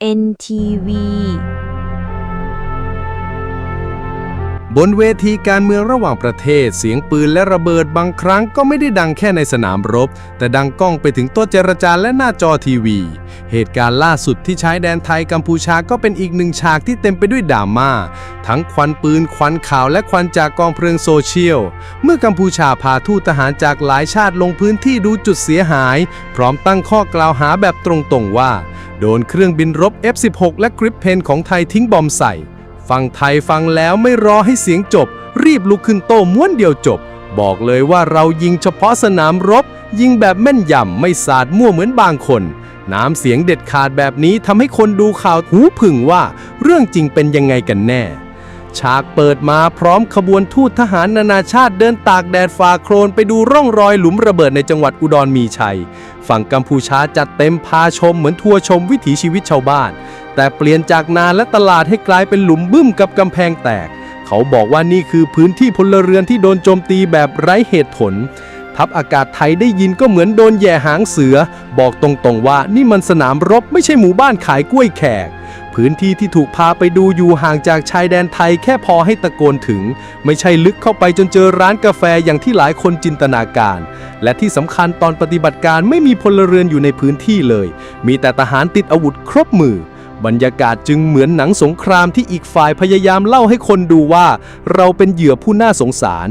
NTV บนเวทีการเมืองระหว่างประเทศ เสียงปืนและระเบิดบางครั้งก็ไม่ได้ดังแค่ในสนามรบ แต่ดังก้องไปถึงโต๊ะเจรจาและหน้าจอทีวี เหตุการณ์ล่าสุดที่ชายแดนไทยกัมพูชาก็เป็นอีกหนึ่งฉากที่เต็มไปด้วยดราม่า ทั้งควันปืน ควันข่าวและควันจากกองเพลิงโซเชียล เมื่อกัมพูชาพาทูตทหารจากหลายชาติลงพื้นที่ดูจุดเสียหาย พร้อมตั้งข้อกล่าวหาแบบตรงๆว่า โดนเครื่องบินรบ F-16 และกริปเพนของไทยทิ้งบอมใส่ ฟังไทยฟังแล้วไม่รอให้เสียงจบ รีบลุกขึ้นโต้ม้วนเดียวจบ บอกเลยว่าเรายิงเฉพาะสนามรบ ยิงแบบแม่นยำไม่สาดมั่วเหมือนบางคน น้ำเสียงเด็ดขาดแบบนี้ทำให้คนดูข่าวหูผึ่งว่า เรื่องจริงเป็นยังไงกันแน่ ฉากเปิดมาพร้อมขบวนทูตทหารนานาชาติเดินตากแดดฝ่าโครนไปดูร่องรอยหลุมระเบิดในจังหวัดอุดรมีชัย ฝั่งกัมพูชาจัดเต็มพาชมเหมือนทัวร์ชมวิถีชีวิตชาวบ้าน แต่เปลี่ยนจากนาและตลาดให้กลายเป็นหลุมบึ้มกับกำแพงแตก เขาบอกว่านี่คือพื้นที่พลเรือนที่โดนโจมตีแบบไร้เหตุผล ทัพอากาศไทยได้ยินก็เหมือนโดนแย่หางเสือ บอกตรงๆว่านี่มันสนามรบไม่ใช่หมู่บ้านขายกล้วยแขก พื้นที่ที่ถูกพาไปดูอยู่ห่างจากชายแดนไทยแค่พอให้ตะโกนถึง ไม่ใช่ลึกเข้าไปจนเจอร้านกาแฟอย่างที่หลายคนจินตนาการ และที่สำคัญตอนปฏิบัติการไม่มีพลเรือนอยู่ในพื้นที่เลย มีแต่ทหารติดอาวุธครบมือบรรยากาศจึงเหมือนหนังสงครามที่อีกฝ่ายพยายามเล่าให้คนดูว่า เราเป็นเหยื่อผู้น่าสงสาร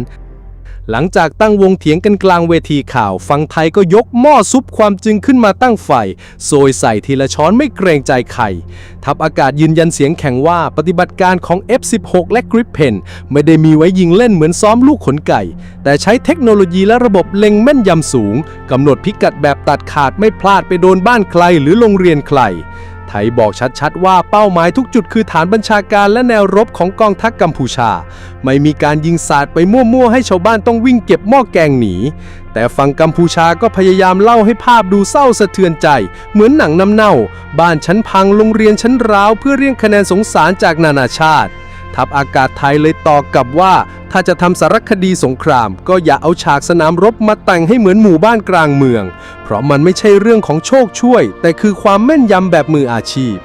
หลังจากตั้งวงเถียงกันกลางเวทีข่าว ฝั่งไทยก็ยกหม้อซุปความจริงขึ้นมาตั้งไฟโซยใส่ทีละช้อนไม่เกรงใจใครทัพอากาศยืนยันเสียงแข็งว่าปฏิบัติการของ F16 และ Gripen ไม่ได้มีไว้ยิงเล่นเหมือนซ้อมลูกขนไก่ แต่ใช้เทคโนโลยีและระบบเล็งแม่นยำสูงกำหนดพิกัดแบบตัดขาดไม่พลาดไปโดนบ้านใครหรือโรงเรียนใคร ทยบอกชัดๆ ว่าเป้าหมายทุกจุดคือฐานบัญชาการและแนวรบของกองทัพกัมพูชา ไม่มีการยิงสาดไปมั่วๆ ให้ชาวบ้านต้องวิ่งเก็บหม้อแกงหนี แต่ฝั่งกัมพูชาก็พยายามเล่าให้ภาพดูเศร้าสะเทือนใจ เหมือนหนังน้ำเน่า บ้านชั้นพังโรงเรียนชั้นร้าว เพื่อเรียกคะแนนสงสารจากนานาชาติทัพอากาศไทยเลยตอบกลับว่า ถ้าจะทำสารคดีสงคราม ก็อย่าเอาฉากสนามรบมาแต่งให้เหมือนหมู่บ้านกลางเมือง เพราะมันไม่ใช่เรื่องของโชคช่วย แต่คือความแม่นยำแบบมืออาชีพ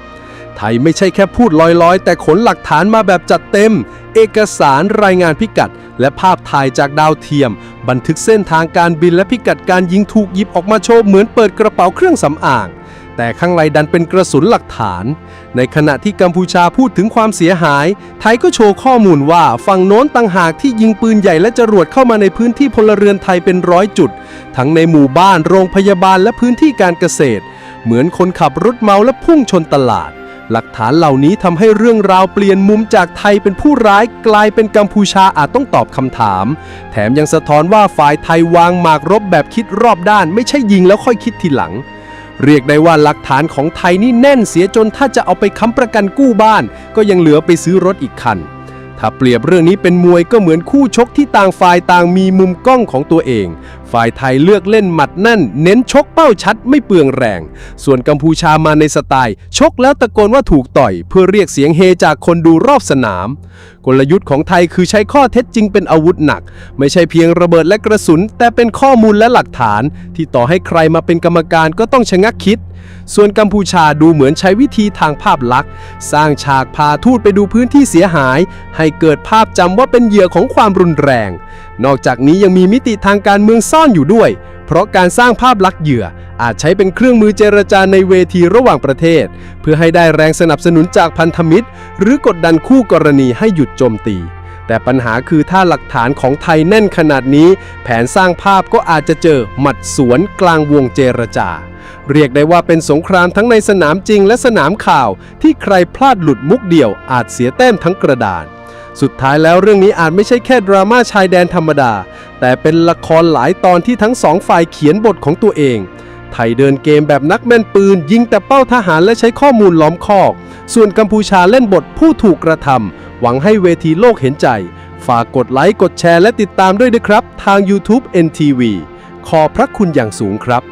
ไทยไม่ใช่แค่พูดลอยๆ แต่ขนหลักฐานมาแบบจัดเต็ม เอกสารรายงานพิกัด และภาพถ่ายจากดาวเทียม บันทึกเส้นทางการบินและพิกัดการยิงถูกหยิบออกมาโชว์เหมือนเปิดกระเป๋าเครื่องสำอาง แต่ข้างในดันเป็นกระสุนหลักฐาน ในขณะที่กัมพูชาพูดถึงความเสียหาย ไทยก็โชว์ข้อมูลว่าฝั่งโน้นต่างหากที่ยิงปืนใหญ่และจรวดเข้ามาในพื้นที่พลเรือนไทยเป็นร้อยจุด ทั้งในหมู่บ้านโรงพยาบาลและพื้นที่การเกษตร เหมือนคนขับรถเมาและพุ่งชนตลาดหลักฐานเหล่านี้ทำให้เรื่องราวเปลี่ยนมุมจากไทยเป็นผู้ร้ายกลายเป็นกัมพูชาอาจต้องตอบคำถาม แถมยังสะท้อนว่าฝ่ายไทยวางหมากรบแบบคิดรอบด้าน ไม่ใช่ยิงแล้วค่อยคิดทีหลัง เรียกได้ว่าหลักฐานของไทยนี่แน่นเสียจนถ้าจะเอาไปค้ำประกันกู้บ้าน ก็ยังเหลือไปซื้อรถอีกคัน ถ้าเปรียบเรื่องนี้เป็นมวยก็เหมือนคู่ชกที่ต่างฝ่ายต่างมีมุมกล้องของตัวเอง ฝ่ายไทยเลือกเล่นหมัดแน่น เน้นชกเป้าชัดไม่เปลืองแรง ส่วนกัมพูชามาในสไตล์ ชกแล้วตะโกนว่าถูกต่อย เพื่อเรียกเสียงเฮจากคนดูรอบสนาม กลยุทธ์ของไทยคือใช้ข้อเท็จจริงเป็นอาวุธหนัก ไม่ใช่เพียงระเบิดและกระสุน แต่เป็นข้อมูลและหลักฐาน ที่ต่อให้ใครมาเป็นกรรมการก็ต้องชะงักคิด ส่วนกัมพูชาดูเหมือนใช้วิธีทางภาพลักษณ์ สร้างฉากพาทูตไปดูพื้นที่เสียหาย ให้เกิดภาพจำว่าเป็นเหยื่อของความรุนแรง นอกจากนี้ยังมีมิติทางการเมืองซ่อนอยู่ด้วย เพราะการสร้างภาพลักษณ์เหยื่อ อาจใช้เป็นเครื่องมือเจรจาในเวทีระหว่างประเทศ เพื่อให้ได้แรงสนับสนุนจากพันธมิตร หรือกดดันคู่กรณีให้หยุดโจมตี แต่ปัญหาคือถ้าหลักฐานของไทยแน่นขนาดนี้ แผนสร้างภาพก็อาจจะเจอหมัดสวนกลางวงเจรจา เรียกได้ว่าเป็นสงครามทั้งในสนามจริงและสนามข่าว ที่ใครพลาดหลุดมุกเดียวอาจเสียแต้มทั้งกระดานสุดท้ายแล้วเรื่องนี้อาจไม่ใช่แค่ดราม่าชายแดนธรรมดา แต่เป็นละครหลายตอนที่ทั้งสองฝ่ายเขียนบทของตัวเอง ไทยเดินเกมแบบนักแม่นปืน ยิงแต่เป้าทหารและใช้ข้อมูลล้อมคอก ส่วนกัมพูชาเล่นบทผู้ถูกกระทำ หวังให้เวทีโลกเห็นใจ ฝากกดไลค์ กดแชร์และติดตามด้วยนะครับ ทาง YouTube NTV ขอบพระคุณอย่างสูงครับ